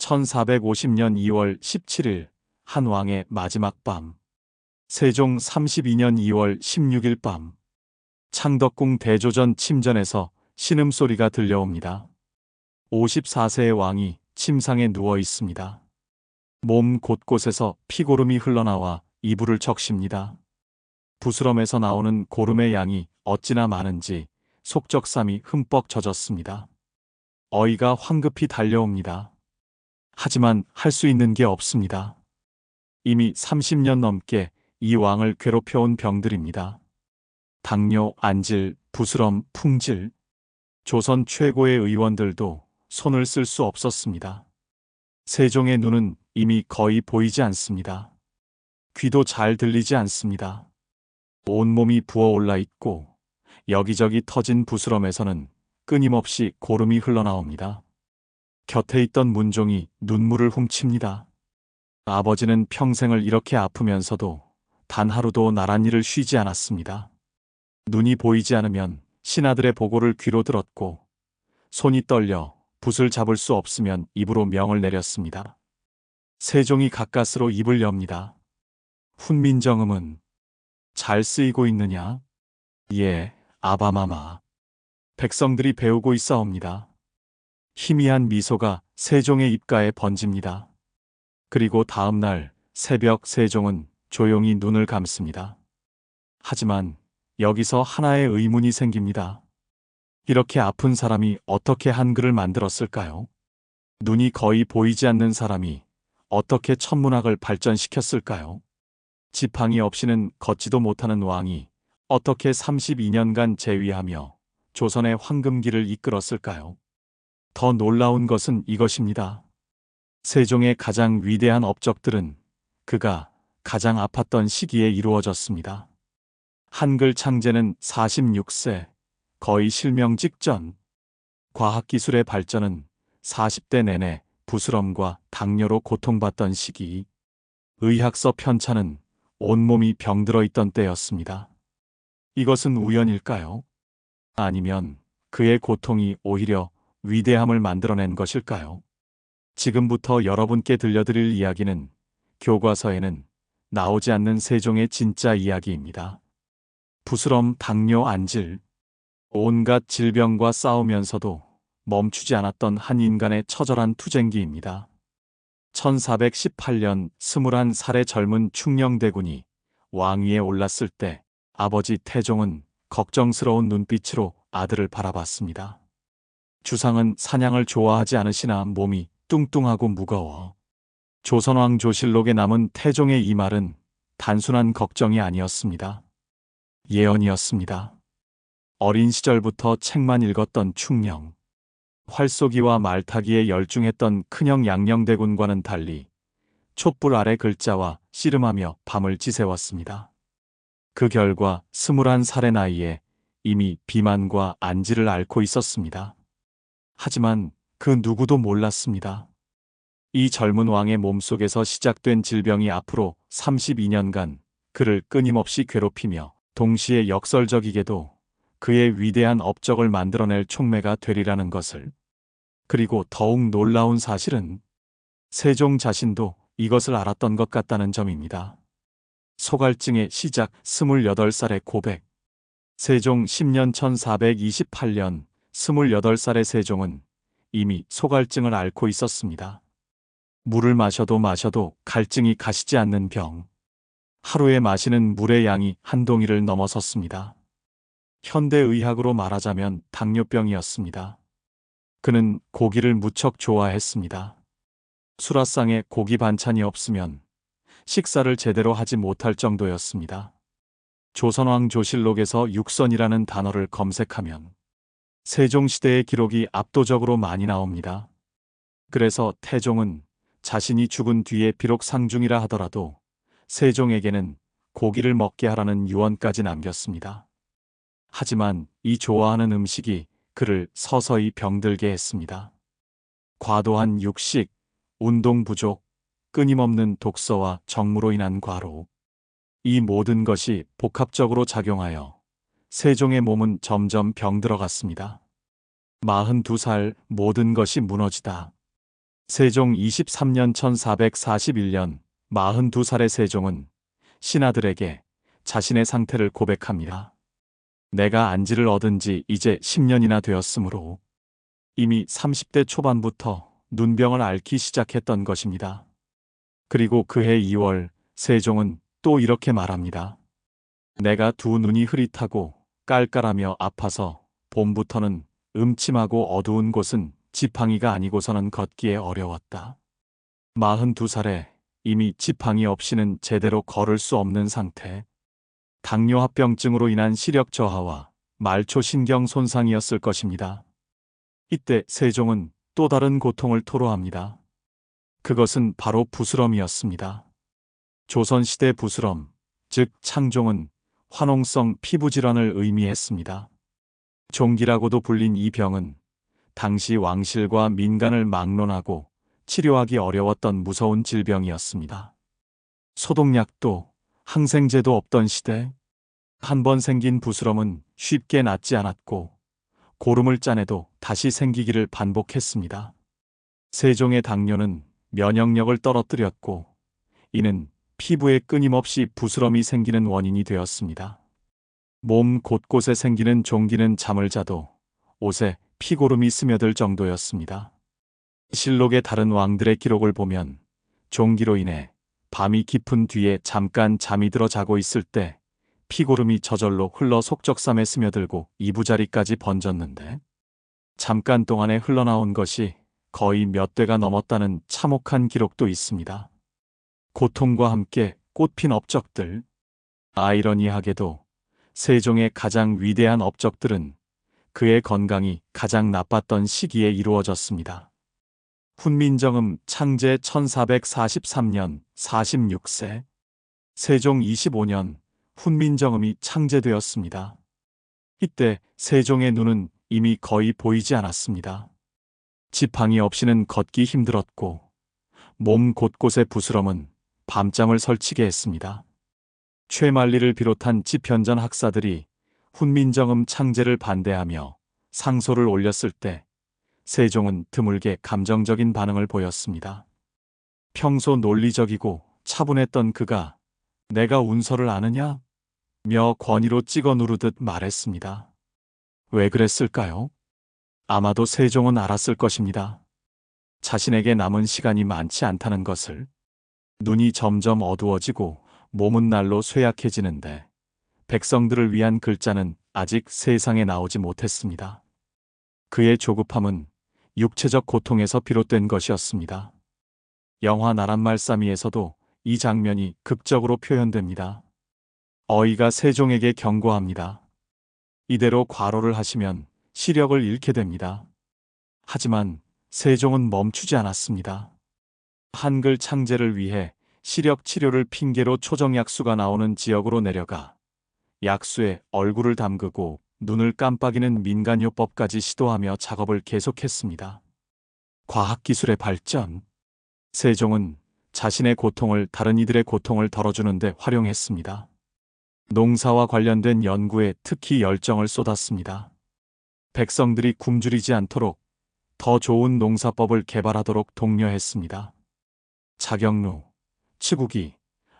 1450년 2월 17일 한 왕의 마지막 밤. 세종 32년 2월 16일 밤. 창덕궁 대조전 침전에서 신음소리가 들려옵니다. 54세의 왕이 침상에 누워 있습니다. 몸 곳곳에서 피고름이 흘러나와 이불을 적십니다. 부스럼에서 나오는 고름의 양이 어찌나 많은지 속적삼이 흠뻑 젖었습니다. 어이가 황급히 달려옵니다. 하지만 할 수 있는 게 없습니다. 이미 30년 넘게 이 왕을 괴롭혀온 병들입니다. 당뇨, 안질, 부스럼, 풍질. 조선 최고의 의원들도 손을 쓸 수 없었습니다. 세종의 눈은 이미 거의 보이지 않습니다. 귀도 잘 들리지 않습니다. 온몸이 부어올라 있고 여기저기 터진 부스럼에서는 끊임없이 고름이 흘러나옵니다. 곁에 있던 문종이 눈물을 훔칩니다. 아버지는 평생을 이렇게 아프면서도 단 하루도 나란 일을 쉬지 않았습니다. 눈이 보이지 않으면 신하들의 보고를 귀로 들었고 손이 떨려 붓을 잡을 수 없으면 입으로 명을 내렸습니다. 세종이 가까스로 입을 엽니다. 훈민정음은 잘 쓰이고 있느냐? 예, 아바마마. 백성들이 배우고 있사옵니다. 희미한 미소가 세종의 입가에 번집니다. 그리고 다음 날 새벽 세종은 조용히 눈을 감습니다. 하지만 여기서 하나의 의문이 생깁니다. 이렇게 아픈 사람이 어떻게 한글을 만들었을까요? 눈이 거의 보이지 않는 사람이 어떻게 천문학을 발전시켰을까요? 지팡이 없이는 걷지도 못하는 왕이 어떻게 32년간 재위하며 조선의 황금기를 이끌었을까요? 더 놀라운 것은 이것입니다. 세종의 가장 위대한 업적들은 그가 가장 아팠던 시기에 이루어졌습니다. 한글 창제는 46세, 거의 실명 직전. 과학기술의 발전은 40대 내내 부스럼과 당뇨로 고통받던 시기. 의학서 편찬은 온몸이 병들어 있던 때였습니다. 이것은 우연일까요? 아니면 그의 고통이 오히려 위대함을 만들어낸 것일까요? 지금부터 여러분께 들려드릴 이야기는 교과서에는 나오지 않는 세종의 진짜 이야기입니다. 부스럼, 당뇨, 안질, 온갖 질병과 싸우면서도 멈추지 않았던 한 인간의 처절한 투쟁기입니다. 1418년 21살의 젊은 충녕대군이 왕위에 올랐을 때 아버지 태종은 걱정스러운 눈빛으로 아들을 바라봤습니다. 주상은 사냥을 좋아하지 않으시나 몸이 뚱뚱하고 무거워. 조선왕 조실록에 남은 태종의 이 말은 단순한 걱정이 아니었습니다. 예언이었습니다. 어린 시절부터 책만 읽었던 충령. 활쏘기와 말타기에 열중했던 큰형 양녕대군과는 달리 촛불 아래 글자와 씨름하며 밤을 지새웠습니다. 그 결과 스물한 살의 나이에 이미 비만과 안지를 앓고 있었습니다. 하지만 그 누구도 몰랐습니다. 이 젊은 왕의 몸속에서 시작된 질병이 앞으로 32년간 그를 끊임없이 괴롭히며 동시에 역설적이게도 그의 위대한 업적을 만들어낼 촉매가 되리라는 것을. 그리고 더욱 놀라운 사실은 세종 자신도 이것을 알았던 것 같다는 점입니다. 소갈증의 시작 28살의 고백. 세종 10년 1428년 28살의 세종은 이미 소갈증을 앓고 있었습니다. 물을 마셔도 마셔도 갈증이 가시지 않는 병. 하루에 마시는 물의 양이 한 동이를 넘어섰습니다. 현대의학으로 말하자면 당뇨병이었습니다. 그는 고기를 무척 좋아했습니다. 수라상에 고기 반찬이 없으면 식사를 제대로 하지 못할 정도였습니다. 조선왕 조실록에서 육선이라는 단어를 검색하면 세종시대의 기록이 압도적으로 많이 나옵니다. 그래서 태종은 자신이 죽은 뒤에 비록 상중이라 하더라도 세종에게는 고기를 먹게 하라는 유언까지 남겼습니다. 하지만 이 좋아하는 음식이 그를 서서히 병들게 했습니다. 과도한 육식, 운동 부족, 끊임없는 독서와 정무로 인한 과로. 이 모든 것이 복합적으로 작용하여 세종의 몸은 점점 병들어갔습니다. 42살 모든 것이 무너지다. 세종 23년 1441년 42살의 세종은 신하들에게 자신의 상태를 고백합니다. 내가 안지를 얻은 지 이제 10년이나 되었으므로 이미 30대 초반부터 눈병을 앓기 시작했던 것입니다. 그리고 그해 2월 세종은 또 이렇게 말합니다. 내가 두 눈이 흐릿하고 깔깔하며 아파서 봄부터는 음침하고 어두운 곳은 지팡이가 아니고서는 걷기에 어려웠다. 42살에 이미 지팡이 없이는 제대로 걸을 수 없는 상태. 당뇨합병증으로 인한 시력 저하와 말초 신경 손상이었을 것입니다. 이때 세종은 또 다른 고통을 토로합니다. 그것은 바로 부스럼이었습니다. 조선시대 부스럼, 즉 창종은 화농성 피부질환을 의미했습니다. 종기라고도 불린 이 병은 당시 왕실과 민간을 막론하고 치료하기 어려웠던 무서운 질병이었습니다. 소독약도 항생제도 없던 시대, 한 번 생긴 부스럼은 쉽게 낫지 않았고, 고름을 짜내도 다시 생기기를 반복했습니다. 세종의 당뇨는 면역력을 떨어뜨렸고, 이는 피부에 끊임없이 부스럼이 생기는 원인이 되었습니다. 몸 곳곳에 생기는 종기는 잠을 자도 옷에 피고름이 스며들 정도였습니다. 실록의 다른 왕들의 기록을 보면 종기로 인해 밤이 깊은 뒤에 잠깐 잠이 들어 자고 있을 때 피고름이 저절로 흘러 속적삼에 스며들고 이부자리까지 번졌는데 잠깐 동안에 흘러나온 것이 거의 몇 대가 넘었다는 참혹한 기록도 있습니다. 고통과 함께 꽃핀 업적들. 아이러니하게도 세종의 가장 위대한 업적들은 그의 건강이 가장 나빴던 시기에 이루어졌습니다. 훈민정음 창제 1443년 46세 세종 25년 훈민정음이 창제되었습니다. 이때 세종의 눈은 이미 거의 보이지 않았습니다. 지팡이 없이는 걷기 힘들었고 몸 곳곳의 부스럼은 밤잠을 설치게 했습니다. 최만리를 비롯한 집현전 학사들이 훈민정음 창제를 반대하며 상소를 올렸을 때 세종은 드물게 감정적인 반응을 보였습니다. 평소 논리적이고 차분했던 그가 내가 운서를 아느냐? 며 권위로 찍어 누르듯 말했습니다. 왜 그랬을까요? 아마도 세종은 알았을 것입니다. 자신에게 남은 시간이 많지 않다는 것을 눈이 점점 어두워지고 몸은 날로 쇠약해지는데 백성들을 위한 글자는 아직 세상에 나오지 못했습니다. 그의 조급함은 육체적 고통에서 비롯된 것이었습니다. 영화 나란말싸미에서도 이 장면이 극적으로 표현됩니다. 어이가 세종에게 경고합니다. 이대로 과로를 하시면 시력을 잃게 됩니다. 하지만 세종은 멈추지 않았습니다. 한글 창제를 위해 시력 치료를 핑계로 초정약수가 나오는 지역으로 내려가 약수에 얼굴을 담그고 눈을 깜빡이는 민간요법까지 시도하며 작업을 계속했습니다. 과학기술의 발전. 세종은 자신의 고통을 다른 이들의 고통을 덜어주는데 활용했습니다. 농사와 관련된 연구에 특히 열정을 쏟았습니다. 백성들이 굶주리지 않도록 더 좋은 농사법을 개발하도록 독려했습니다. 자경루, 치국이,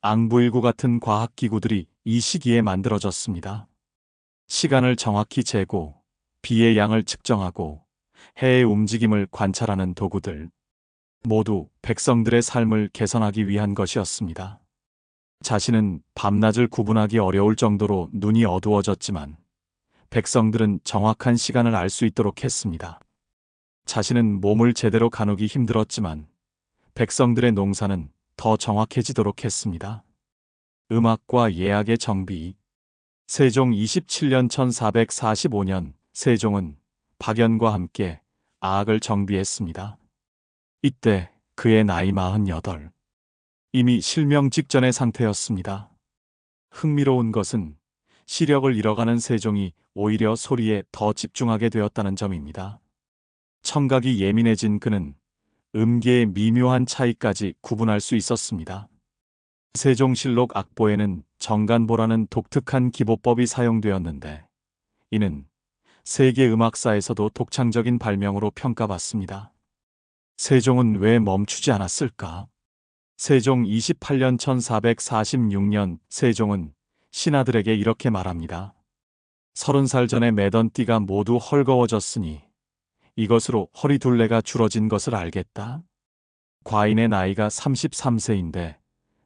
앙부일구 같은 과학기구들이 이 시기에 만들어졌습니다. 시간을 정확히 재고, 비의 양을 측정하고, 해의 움직임을 관찰하는 도구들, 모두 백성들의 삶을 개선하기 위한 것이었습니다. 자신은 밤낮을 구분하기 어려울 정도로 눈이 어두워졌지만, 백성들은 정확한 시간을 알 수 있도록 했습니다. 자신은 몸을 제대로 가누기 힘들었지만, 백성들의 농사는 더 정확해지도록 했습니다. 음악과 예약의 정비 세종 27년 1445년 세종은 박연과 함께 아악을 정비했습니다. 이때 그의 나이 48. 이미 실명 직전의 상태였습니다. 흥미로운 것은 시력을 잃어가는 세종이 오히려 소리에 더 집중하게 되었다는 점입니다. 청각이 예민해진 그는 음계의 미묘한 차이까지 구분할 수 있었습니다. 세종실록 악보에는 정간보라는 독특한 기보법이 사용되었는데 이는 세계 음악사에서도 독창적인 발명으로 평가받습니다. 세종은 왜 멈추지 않았을까? 세종 28년 1446년 세종은 신하들에게 이렇게 말합니다. 서른 살 전에 매던 띠가 모두 헐거워졌으니 이것으로 허리 둘레가 줄어진 것을 알겠다. 과인의 나이가 33세인데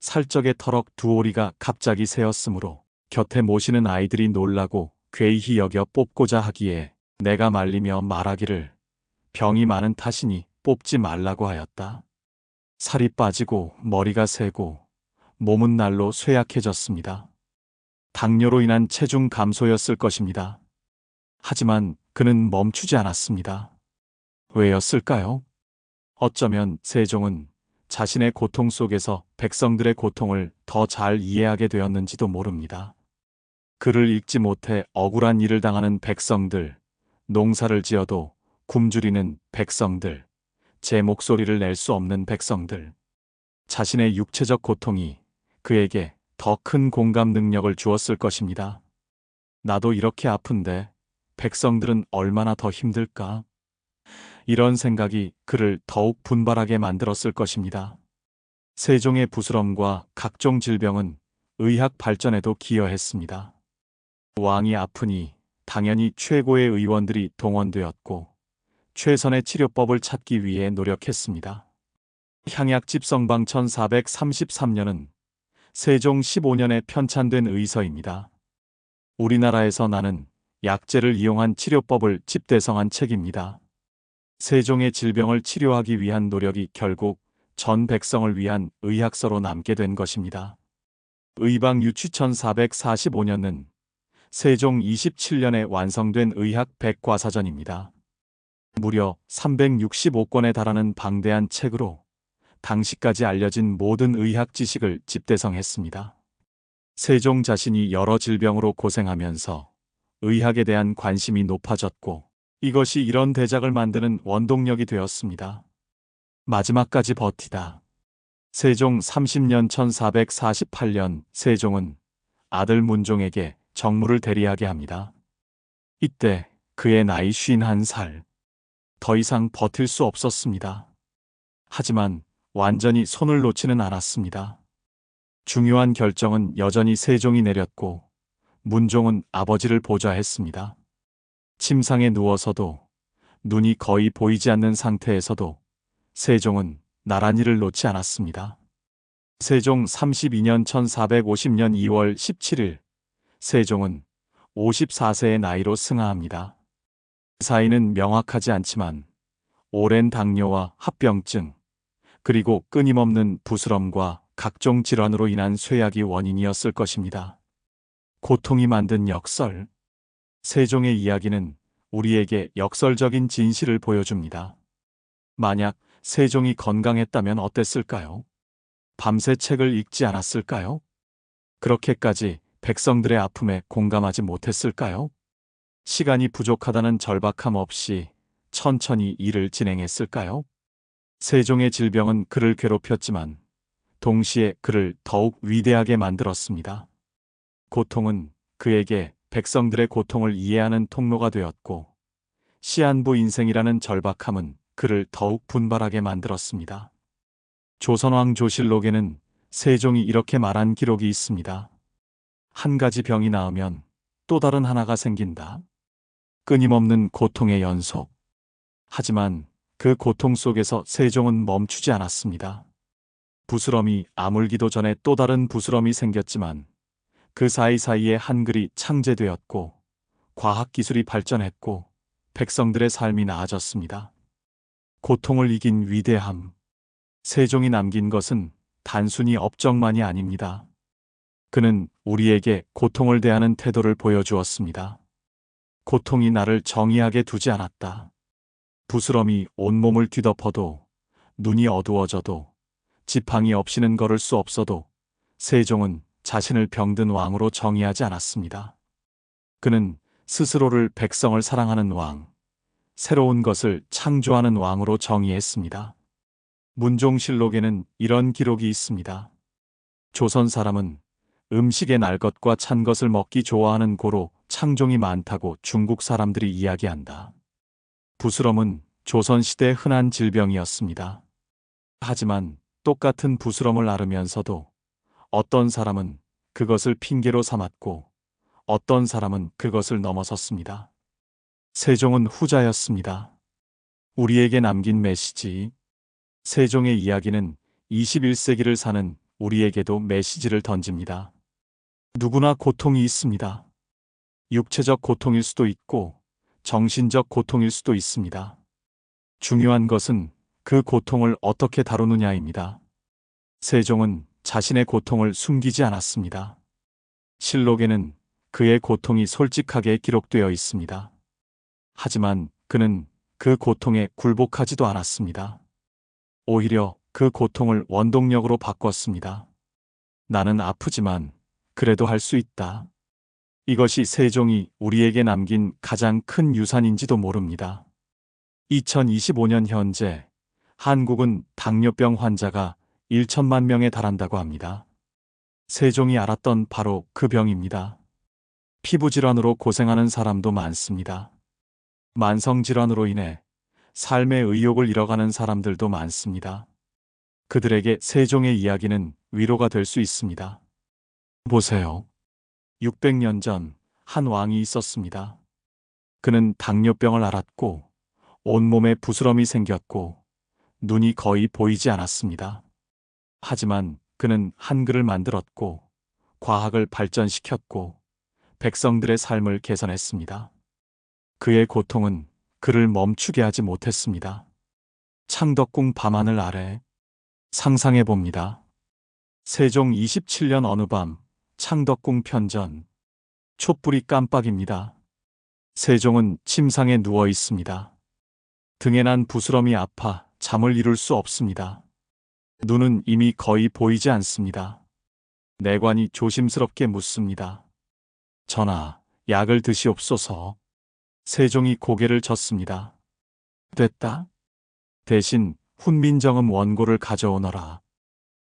살적의 터럭 두 오리가 갑자기 새었으므로 곁에 모시는 아이들이 놀라고 괴이히 여겨 뽑고자 하기에 내가 말리며 말하기를 병이 많은 탓이니 뽑지 말라고 하였다. 살이 빠지고 머리가 새고 몸은 날로 쇠약해졌습니다. 당뇨로 인한 체중 감소였을 것입니다. 하지만 그는 멈추지 않았습니다. 왜였을까요? 어쩌면 세종은 자신의 고통 속에서 백성들의 고통을 더 잘 이해하게 되었는지도 모릅니다. 글을 읽지 못해 억울한 일을 당하는 백성들, 농사를 지어도 굶주리는 백성들, 제 목소리를 낼 수 없는 백성들, 자신의 육체적 고통이 그에게 더 큰 공감 능력을 주었을 것입니다. 나도 이렇게 아픈데 백성들은 얼마나 더 힘들까? 이런 생각이 그를 더욱 분발하게 만들었을 것입니다. 세종의 부스럼과 각종 질병은 의학 발전에도 기여했습니다. 왕이 아프니 당연히 최고의 의원들이 동원되었고 최선의 치료법을 찾기 위해 노력했습니다. 향약집 성방 1433년은 세종 15년에 편찬된 의서입니다. 우리나라에서 나는 약재를 이용한 치료법을 집대성한 책입니다. 세종의 질병을 치료하기 위한 노력이 결국 전 백성을 위한 의학서로 남게 된 것입니다. 의방 유취 1445년은 세종 27년에 완성된 의학 백과사전입니다. 무려 365권에 달하는 방대한 책으로 당시까지 알려진 모든 의학 지식을 집대성했습니다. 세종 자신이 여러 질병으로 고생하면서 의학에 대한 관심이 높아졌고 이것이 이런 대작을 만드는 원동력이 되었습니다. 마지막까지 버티다. 세종 30년 1448년 세종은 아들 문종에게 정무를 대리하게 합니다. 이때 그의 나이 51살. 더 이상 버틸 수 없었습니다. 하지만 완전히 손을 놓지는 않았습니다. 중요한 결정은 여전히 세종이 내렸고 문종은 아버지를 보좌했습니다. 침상에 누워서도 눈이 거의 보이지 않는 상태에서도 세종은 나란히를 놓지 않았습니다. 세종 32년 1450년 2월 17일 세종은 54세의 나이로 승하합니다. 사인은 명확하지 않지만 오랜 당뇨와 합병증, 그리고 끊임없는 부스럼과 각종 질환으로 인한 쇠약이 원인이었을 것입니다. 고통이 만든 역설. 세종의 이야기는 우리에게 역설적인 진실을 보여줍니다. 만약 세종이 건강했다면 어땠을까요? 밤새 책을 읽지 않았을까요? 그렇게까지 백성들의 아픔에 공감하지 못했을까요? 시간이 부족하다는 절박함 없이 천천히 일을 진행했을까요? 세종의 질병은 그를 괴롭혔지만 동시에 그를 더욱 위대하게 만들었습니다. 고통은 그에게 백성들의 고통을 이해하는 통로가 되었고 시한부 인생이라는 절박함은 그를 더욱 분발하게 만들었습니다. 조선왕 조실록에는 세종이 이렇게 말한 기록이 있습니다. 한 가지 병이 나으면 또 다른 하나가 생긴다. 끊임없는 고통의 연속. 하지만 그 고통 속에서 세종은 멈추지 않았습니다. 부스럼이 아물기도 전에 또 다른 부스럼이 생겼지만 그 사이사이에 한글이 창제되었고 과학기술이 발전했고 백성들의 삶이 나아졌습니다. 고통을 이긴 위대함. 세종이 남긴 것은 단순히 업적만이 아닙니다. 그는 우리에게 고통을 대하는 태도를 보여주었습니다. 고통이 나를 정의하게 두지 않았다. 부스럼이 온몸을 뒤덮어도 눈이 어두워져도 지팡이 없이는 걸을 수 없어도 세종은 자신을 병든 왕으로 정의하지 않았습니다. 그는 스스로를 백성을 사랑하는 왕, 새로운 것을 창조하는 왕으로 정의했습니다. 문종실록에는 이런 기록이 있습니다. 조선 사람은 음식에 날 것과 찬 것을 먹기 좋아하는 고로 창종이 많다고 중국 사람들이 이야기한다. 부스럼은 조선시대 흔한 질병이었습니다. 하지만 똑같은 부스럼을 앓으면서도 어떤 사람은 그것을 핑계로 삼았고 어떤 사람은 그것을 넘어섰습니다. 세종은 후자였습니다. 우리에게 남긴 메시지. 세종의 이야기는 21세기를 사는 우리에게도 메시지를 던집니다. 누구나 고통이 있습니다. 육체적 고통일 수도 있고 정신적 고통일 수도 있습니다. 중요한 것은 그 고통을 어떻게 다루느냐입니다. 세종은 자신의 고통을 숨기지 않았습니다. 실록에는 그의 고통이 솔직하게 기록되어 있습니다. 하지만 그는 그 고통에 굴복하지도 않았습니다. 오히려 그 고통을 원동력으로 바꿨습니다. 나는 아프지만 그래도 할 수 있다. 이것이 세종이 우리에게 남긴 가장 큰 유산인지도 모릅니다. 2025년 현재 한국은 당뇨병 환자가 1천만 명에 달한다고 합니다. 세종이 알았던 바로 그 병입니다. 피부질환으로 고생하는 사람도 많습니다. 만성질환으로 인해 삶의 의욕을 잃어가는 사람들도 많습니다. 그들에게 세종의 이야기는 위로가 될 수 있습니다. 보세요. 600년 전 한 왕이 있었습니다. 그는 당뇨병을 앓았고 온몸에 부스럼이 생겼고 눈이 거의 보이지 않았습니다. 하지만 그는 한글을 만들었고 과학을 발전시켰고 백성들의 삶을 개선했습니다. 그의 고통은 그를 멈추게 하지 못했습니다. 창덕궁 밤하늘 아래 상상해 봅니다. 세종 27년 어느 밤 창덕궁 편전 촛불이 깜빡입니다. 세종은 침상에 누워 있습니다. 등에 난 부스럼이 아파 잠을 이룰 수 없습니다. 눈은 이미 거의 보이지 않습니다. 내관이 조심스럽게 묻습니다. 전하, 약을 드시옵소서. 세종이 고개를 젓습니다. 됐다. 대신 훈민정음 원고를 가져오너라.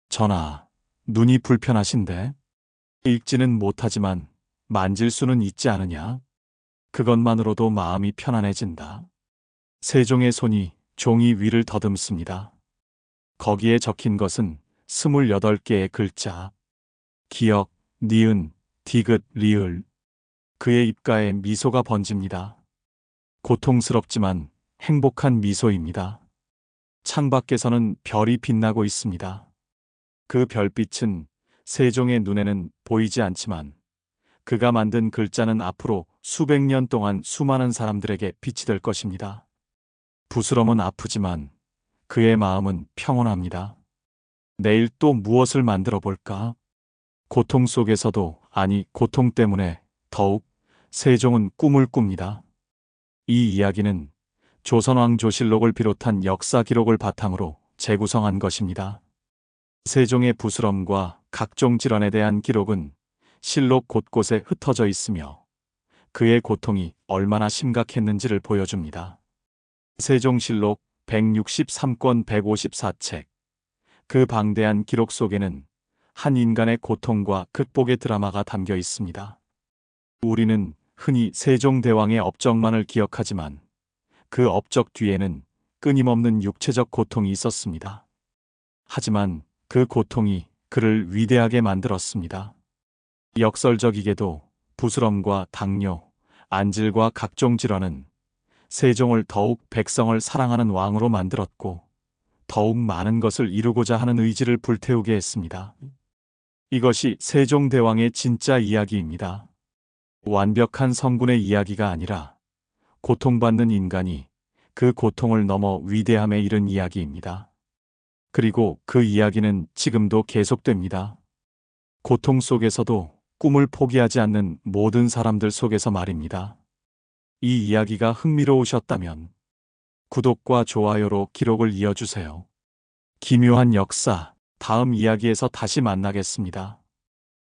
전하, 눈이 불편하신데? 읽지는 못하지만 만질 수는 있지 않으냐? 그것만으로도 마음이 편안해진다. 세종의 손이 종이 위를 더듬습니다. 거기에 적힌 것은 28개의 글자. 기억, 니은, 디귿, 리을. 그의 입가에 미소가 번집니다. 고통스럽지만 행복한 미소입니다. 창밖에서는 별이 빛나고 있습니다. 그 별빛은 세종의 눈에는 보이지 않지만 그가 만든 글자는 앞으로 수백 년 동안 수많은 사람들에게 빛이 될 것입니다. 부스럼은 아프지만 그의 마음은 평온합니다. 내일 또 무엇을 만들어 볼까? 고통 속에서도 아니 고통 때문에 더욱 세종은 꿈을 꿉니다. 이 이야기는 조선왕 조실록을 비롯한 역사 기록을 바탕으로 재구성한 것입니다. 세종의 부스럼과 각종 질환에 대한 기록은 실록 곳곳에 흩어져 있으며 그의 고통이 얼마나 심각했는지를 보여줍니다. 세종실록 163권 154책. 그 방대한 기록 속에는 한 인간의 고통과 극복의 드라마가 담겨 있습니다. 우리는 흔히 세종대왕의 업적만을 기억하지만 그 업적 뒤에는 끊임없는 육체적 고통이 있었습니다. 하지만 그 고통이 그를 위대하게 만들었습니다. 역설적이게도 부스럼과 당뇨, 안질과 각종 질환은 세종을 더욱 백성을 사랑하는 왕으로 만들었고 더욱 많은 것을 이루고자 하는 의지를 불태우게 했습니다. 이것이 세종대왕의 진짜 이야기입니다. 완벽한 성군의 이야기가 아니라 고통받는 인간이 그 고통을 넘어 위대함에 이른 이야기입니다. 그리고 그 이야기는 지금도 계속됩니다. 고통 속에서도 꿈을 포기하지 않는 모든 사람들 속에서 말입니다. 이 이야기가 흥미로우셨다면 구독과 좋아요로 기록을 이어주세요. 기묘한 역사, 다음 이야기에서 다시 만나겠습니다.